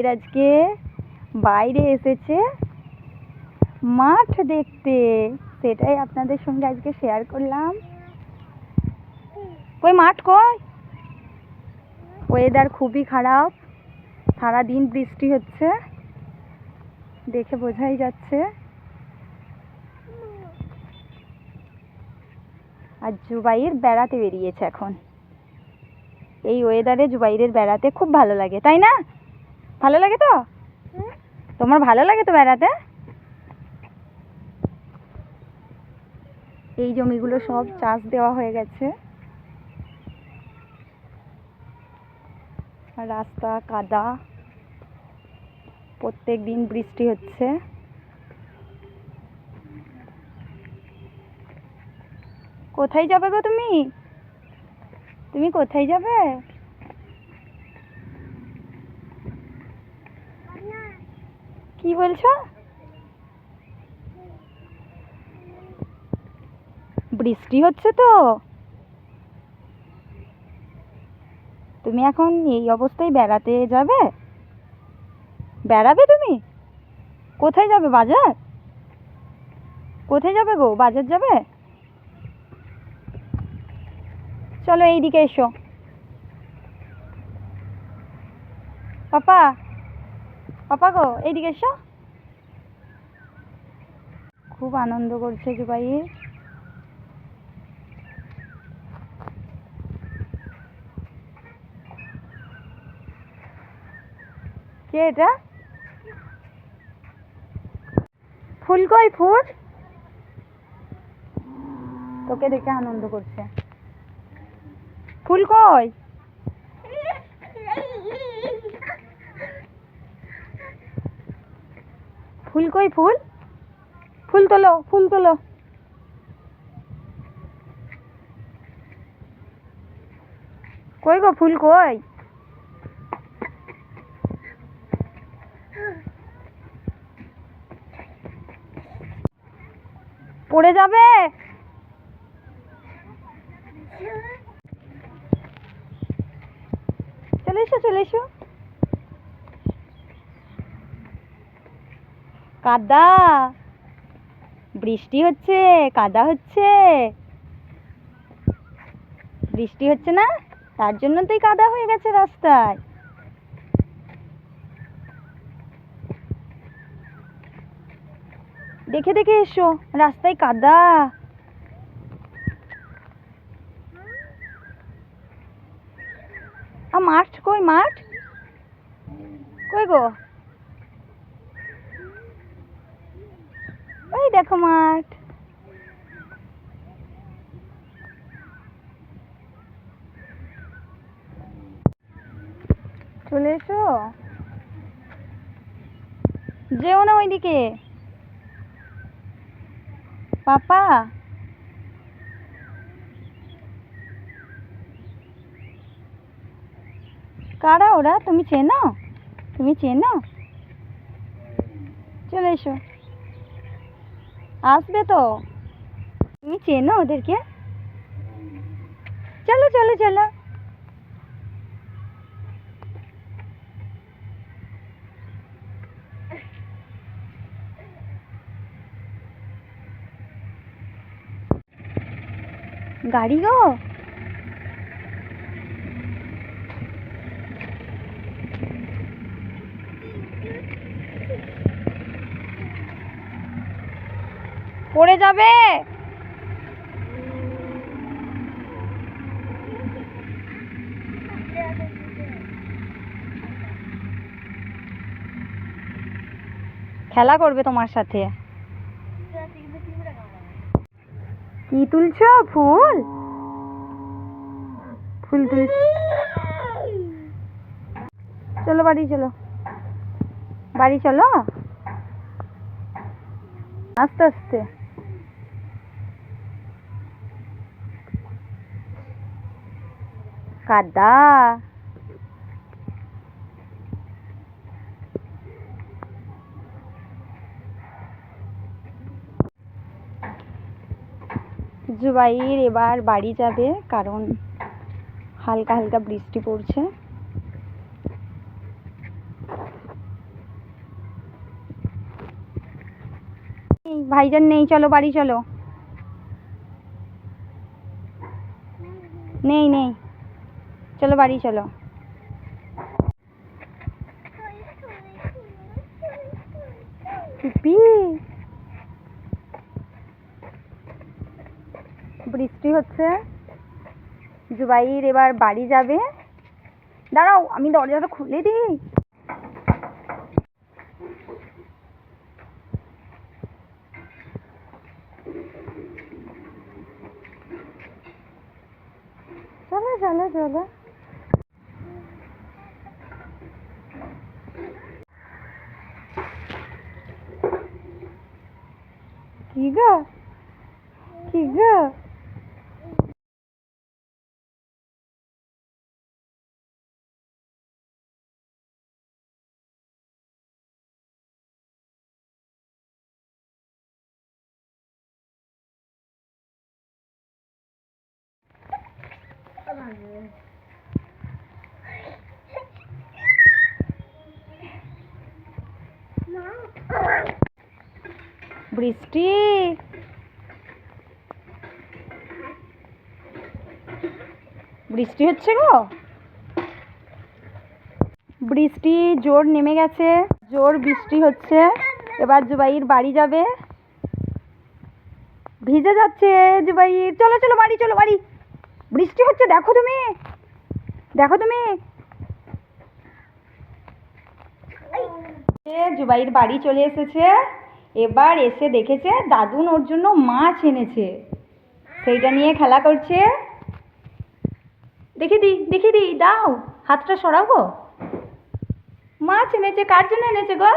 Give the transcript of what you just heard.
জুবাইর আজকে বাইরে এসেছে মাঠ দেখতে। সেটাই আপনাদের সঙ্গে আজকে শেয়ার করলাম। কই মাঠ কই? ওয়েদার খুবই খারাপ। সারাদিন বৃষ্টি হচ্ছে। দেখে বোঝাই যাচ্ছে। আর জুবাইয়ের বেড়াতে বেরিয়েছে এখন। এই ওয়েদারে জুবাইরের বেড়াতে খুব ভালো লাগে, তাই না? ভালো লাগে তো? তোমার ভালো লাগে তো বেড়াতে? এই জমিগুলো সব চাষ দেওয়া হয়ে গেছে। রাস্তা, কাদা প্রত্যেক দিন বৃষ্টি হচ্ছে। কোথায় যাবে গো তুমি? তুমি কোথায় যাবে? কি বলছো? বৃষ্টি হচ্ছে তো। তুমি এখন এই অবস্থায় বেড়াতে যাবে? বেড়াবে তুমি? কোথায় যাবে বাজার? কোথায় যাবে গো বাজার যাবে? চলো এইদিকে এসো। পাপা পাপা গো, এইদিকে এসো। খুব আনন্দ করছে জুবাইর। কে এটা? ফুল কই, ফুল? তোকে দেখে আনন্দ করছে। ফুল কই? ফুল কই ফুল? ফুল তোলো ফুল তোলো। কই গো ফুল কই? পড়ে যাবে? চলে এসো চলে এসো। কাদা। বৃষ্টি হচ্ছে, কাদা হচ্ছে। বৃষ্টি হচ্ছে না? তার জন্য তো কাদা হয়ে গেছে রাস্তায়। দেখে দেখে এসো, রাস্তায় কাদা। আ, মাঠ কই মাঠ? কই গো? ওই দেখো মাঠ। চলে এসো। যেও না ওইদিকে। পাপা। কারা ওরা? তুমি চেনো? তুমি চেনো? চলে এসো। আসবে তো? তুমি চেনো ওদেরকে? চলো চলো চলো। গাড়ি গো। পড়ে যাবে। খেলা করবে তোমার সাথে। কি তুলছো? ফুল? ফুল তুল। চলো বাড়ি চলো। বাড়ি চলো। আস্তে আস্তে। কাদা জুবাইর এবার বাড়ি যাবে, কারণ হালকা হালকা বৃষ্টি পড়ছে। ভাইজান নেই, চলো বাড়ি, চলো। নেই নেই। চলো বাড়ি চলো। বৃষ্টি হচ্ছে। জুবাইর এবার বাড়ি যাবে। দাঁড়াও আমি দরজাটা খুলে দিই চলো চলো চলো কি গো কি গো বৃষ্টি। বৃষ্টি হচ্ছে গো। বৃষ্টি জোর নেমে গেছে, জোর বৃষ্টি হচ্ছে। এবার জুবাইর বাড়ি যাবে। ভিজে যাচ্ছে জুবাইর। চলো চলো বাড়ি চলো বাড়ি। বৃষ্টি হচ্ছে, দেখো তুমি। দেখো তুমি। জুবাইর বাড়ি চলে এসেছে। এবার এসে দেখেছে দাদুন ওর জন্য মাছ এনেছে। সেইটা নিয়ে খেলা করছে। দেখি দি দেখি দি, দাও, হাতটা সরাবো মাছ এনেছে, কার জন্য এনেছে গো?